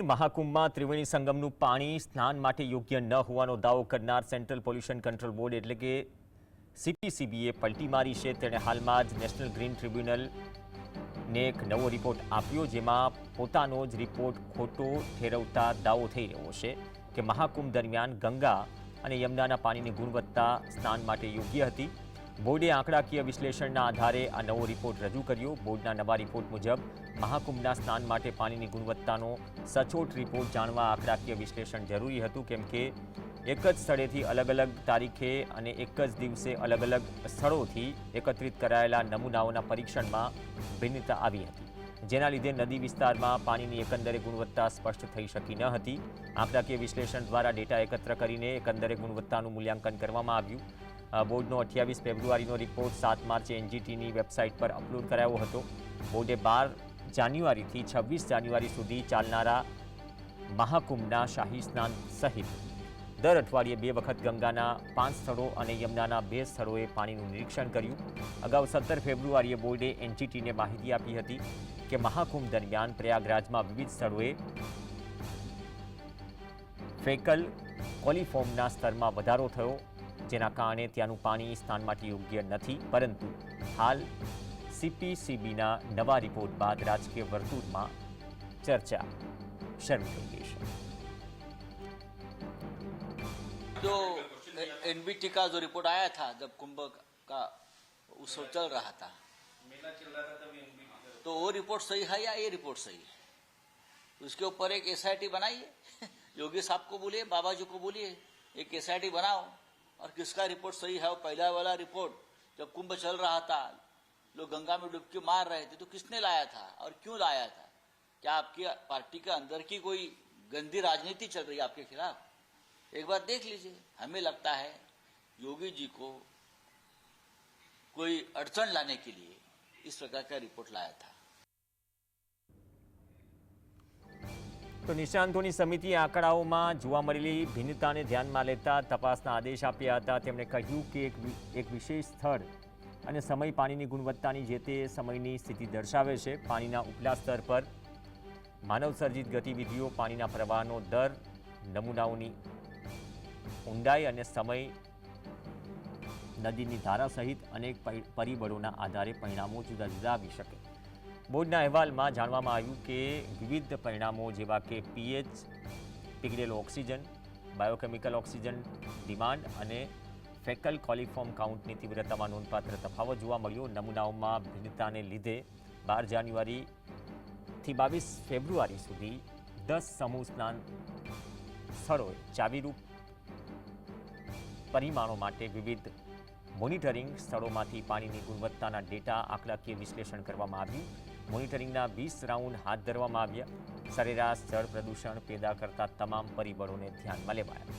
મહાકુંભમાં ત્રિવેણી સંગમનું પાણી સ્નાન માટે યોગ્ય ન હોવાનો દાવો કરનાર સેન્ટ્રલ પોલ્યુશન કંટ્રોલ બોર્ડ એટલે કે સીપીસીબીએ પલટી મારી છે. તેણે હાલમાં જ નેશનલ ગ્રીન ટ્રિબ્યુનલને એક નવો રિપોર્ટ આપ્યો જેમાં પોતાનો જ રિપોર્ટ ખોટો ઠેરવતા દાવો થઈ રહ્યો છે કે મહાકુંભ દરમિયાન ગંગા અને યમુનાના પાણીની ગુણવત્તા સ્નાન માટે યોગ્ય હતી. બોર્ડે આંકડાકીય વિશ્લેષણના આધારે આ નવો રિપોર્ટ રજૂ કર્યો. બોર્ડના નવા રિપોર્ટ મુજબ મહાકુંભના સ્નાન માટે પાણીની ગુણવત્તાનો સચોટ રિપોર્ટ જાણવા આંકડાકીય વિશ્લેષણ જરૂરી હતું, કેમ કે એક જ સ્થળેથી અલગ અલગ તારીખે અને એક જ દિવસે અલગ અલગ સ્થળોથી એકત્રિત કરાયેલા નમૂનાઓના પરીક્ષણમાં ભિન્નતા આવી હતી. જેના લીધે નદી વિસ્તારમાં પાણીની એકંદરે ગુણવત્તા સ્પષ્ટ થઈ શકી ન હતી. આંકડાકીય વિશ્લેષણ દ્વારા ડેટા એકત્ર કરીને એકંદરે ગુણવત્તાનું મૂલ્યાંકન કરવામાં આવ્યું. બોર્ડનો અઠ્યાવીસ ફેબ્રુઆરીનો રિપોર્ટ સાત માર્ચે એનજીટીની વેબસાઇટ પર અપલોડ કરાયો હતો. બોર્ડે બાર જાન્યુઆરીથી છવ્વીસ જાન્યુઆરી સુધી ચાલનારા મહાકુંભના શાહી સ્નાન સહિત દર અઠવાડિયે બે વખત ગંગાના પાંચ સ્થળો અને યમુનાના બે સ્થળોએ પાણીનું નિરીક્ષણ કર્યું. અગાઉ સત્તર ફેબ્રુઆરીએ બોર્ડે એનજીટીને માહિતી આપી હતી કે મહાકુંભ દરમિયાન પ્રયાગરાજમાં વિવિધ સ્થળોએ ફેકલ કોલિફોર્મના સ્તરમાં વધારો થયો. જેના કારણે ત્યાંનું પાણી સ્નાન માટે યોગ્ય નથી પરંતુ હાલ સીપીસીબીના નવા રિપોર્ટ બાદ રાજકીય વર્તુળમાં ચર્ચા શરૂ થઈ ગઈ છે जो एनबीटी का जो रिपोर्ट आया था जब कुंभ का उत्सव चल रहा था तो वो रिपोर्ट सही है या ये रिपोर्ट सही है उसके ऊपर एक एसआईटी बनाइए योगी साहब को बोलिए बाबा जी को बोलिए एक एसआईटी बनाओ और किसका रिपोर्ट सही है? वो पहला वाला रिपोर्ट, जब कुंभ चल रहा था, लोग गंगा में डुबकी मार रहे थे तो किसने लाया था और क्यों लाया था? क्या आपकी पार्टी के अंदर की कोई गंदी राजनीति चल रही है आपके खिलाफ? एक बार देख लीजिए। हमें लगता है, योगी जी को कोई अड़चन लाने के लिए इस प्रकार का रिपोर्ट लाया था। તો નિષ્ણાંતોની સમિતિએ આંકડાઓમાં જોવા મળેલી ભિન્નતાને ધ્યાનમાં લેતા તપાસના આદેશ આપ્યા હતા. તેમણે કહ્યું કે એક એક વિશેષ સ્થળ અને સમય પાણીની ગુણવત્તાની જે તે સમયની સ્થિતિ દર્શાવે છે. પાણીના ઉપલા સ્તર પર માનવસર્જિત ગતિવિધિઓ, પાણીના પ્રવાહનો દર, નમૂનાઓની ઊંડાઈ અને સમય, નદીની ધારા સહિત અનેક પરિબળોના આધારે પરિણામો જુદા જુદા આવી શકે. બોર્ડના અહેવાલમાં જાણવામાં આવ્યું કે વિવિધ પરિણામો જેવા કે પીએચ, પીગળેલો ઓક્સિજન, બાયોકેમિકલ ઓક્સિજન ડિમાન્ડ અને ફેકલ કોલિફોર્મ કાઉન્ટની તીવ્રતામાં નોંધપાત્ર તફાવત જોવા મળ્યો. નમૂનાઓમાં ભિન્નતાને લીધે બાર જાન્યુઆરીથી બાવીસ ફેબ્રુઆરી સુધી દસ સમૂહ સ્નાન સ્થળોએ ચાવીરૂપ પરિમાણો માટે વિવિધ મોનિટરિંગ સ્થળોમાંથી પાણીની ગુણવત્તાના ડેટા આંકડાકીય વિશ્લેષણ કરવામાં આવ્યું. મોનિટરિંગના વીસ રાઉન્ડ હાથ ધરવામાં આવ્યા. સરેરાશ જળ પ્રદૂષણ પેદા કરતા તમામ પરિબળોને ધ્યાનમાં લેવાયા.